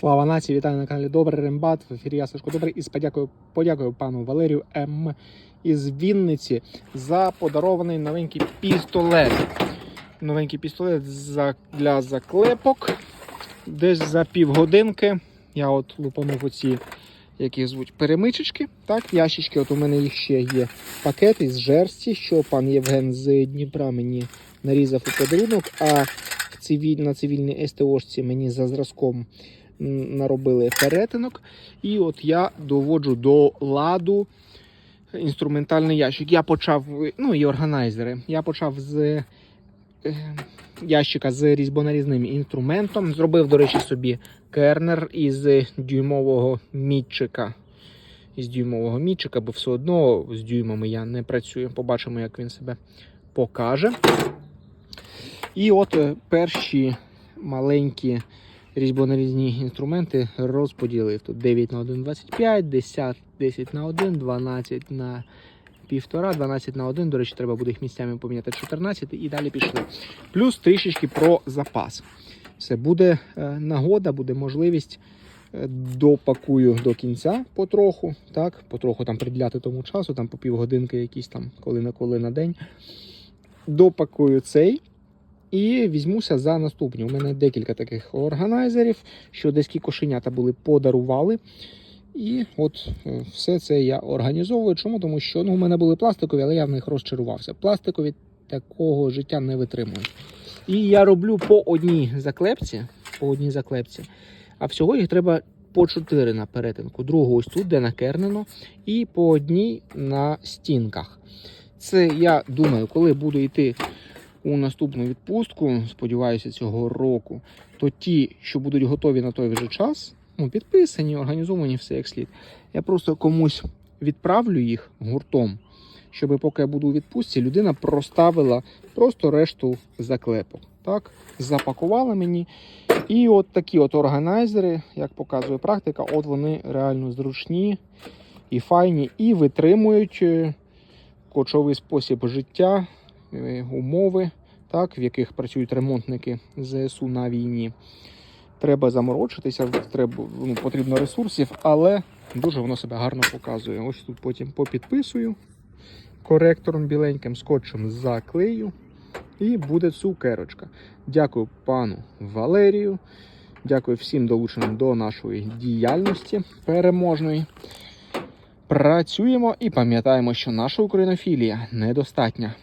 Слава нації, вітаю на каналі Добрий Рембат. В ефірі я Сашко Добрий і подякую, подякую пану Валерію М. із Вінниці за подарований новенький пістолет. Новенький пістолет для заклепок. Десь за півгодинки. Я от лупанув оці, які звуть перемичечки. Так, ящички. От у мене їх ще є пакет із жерсті, що пан Євген з Дніпра мені нарізав у подарунок. А на цивільній СТОшці мені за зразком наробили перетинок. І от я доводжу до ладу інструментальний ящик. Я почав, ну і органайзери. Я почав з е, ящика з різьбонарізним інструментом. Зробив, до речі, собі кернер із дюймового мітчика. Із дюймового мітчика, бо все одно з дюймами я не працюю. Побачимо, як він себе покаже. І от е, перші маленькі різьбонарізні інструменти розподілив. Тут 9 на 1, 25, 10, 10 на 1, 12 на 1,5, 12 на 1. До речі, треба буде їх місцями поміняти 14 і далі пішли. Плюс трішечки про запас. Все буде е, нагода, буде можливість. е, Допакую до кінця потроху, так, потроху там приділяти тому часу, там по півгодинки якісь там коли на коли на день. Допакую цей і візьмуся за наступні. У мене декілька таких органайзерів, що десь кошенята були подарували. І от е, все це я організовую. Чому? Тому що ну, у мене були пластикові, але я в них розчарувався. Пластикові такого життя не витримують. І я роблю по одній заклепці, по одній заклепці. А всього їх треба по 4 на перетинку. Другу ось тут, де накернено, і по одній на стінках. Це я думаю, коли буду йти у наступну відпустку, сподіваюся, цього року, то ті, що будуть готові на той вже час, ну, підписані, організовані, все як слід. Я просто комусь відправлю їх гуртом, щоб поки я буду у відпустці, людина проставила просто решту заклепок. Так, запакувала мені. І от такі от органайзери, як показує практика, от вони реально зручні і файні, і витримують е, кочовий спосіб життя, е, умови, так, в яких працюють ремонтники ЗСУ на війні. Треба заморочитися, треба, ну, потрібно ресурсів, але дуже воно себе гарно показує. Ось тут потім попідписую коректором біленьким, скотчем заклею. І буде цукерочка. Дякую пану Валерію. Дякую всім долученим до нашої діяльності переможної. Працюємо і пам'ятаємо, що наша українофілія недостатня.